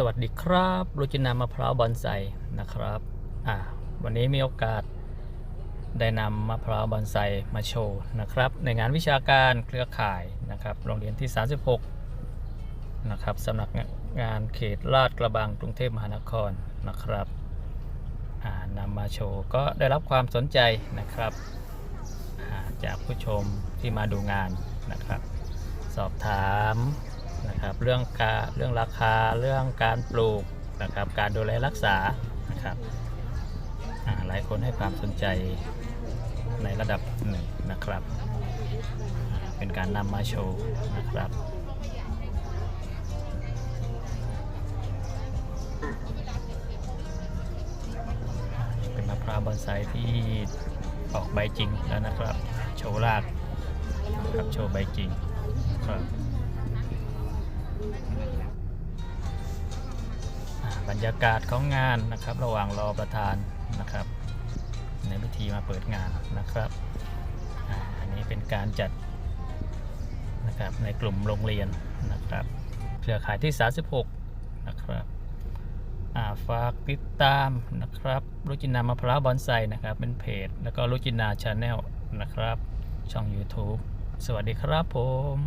สวัสดีครับรุจินามะพร้าวบอนไซนะครับอ่าวันนี้มีโอกาสได้นำมะพร้าวบอนไซมาโชว์นะครับ ในงานวิชาการเครือข่ายนะครับโรงเรียนที่ 36นะครับสำนักงานเขตลาดกระบังกรุงเทพมหานครนะครับอ่านำมาโชว์ก็ได้รับความสนใจนะครับจากผู้ชมที่มาดูงานนะครับ สอบถาม นะครับ เรื่องการเรื่องราคาเรื่องการปลูกนะครับ การดูแลรักษานะครับหลายคนให้ความสนใจในระดับหนึ่งนะครับ เป็นการนำมาโชว์นะครับเป็นมะพร้าวบอนไซที่ออกใบจริงแล้วนะครับ โชว์รากนะครับโชว์ใบจริงครับ บรรยากาศของงานนะครับ ระหว่างรอประธานนะครับ ในพิธีมาเปิดงานนะครับอันนี้เป็นการจัดนะครับในกลุ่มโรงเรียนนะครับ เครือข่ายที่ 36 นะครับอาฝากติดตามนะครับรุจินามะพร้าวบอนไซนะครับ เป็นเพจ แล้วก็รุจินาชาแนลนะครับ ช่อง YouTube สวัสดีครับผม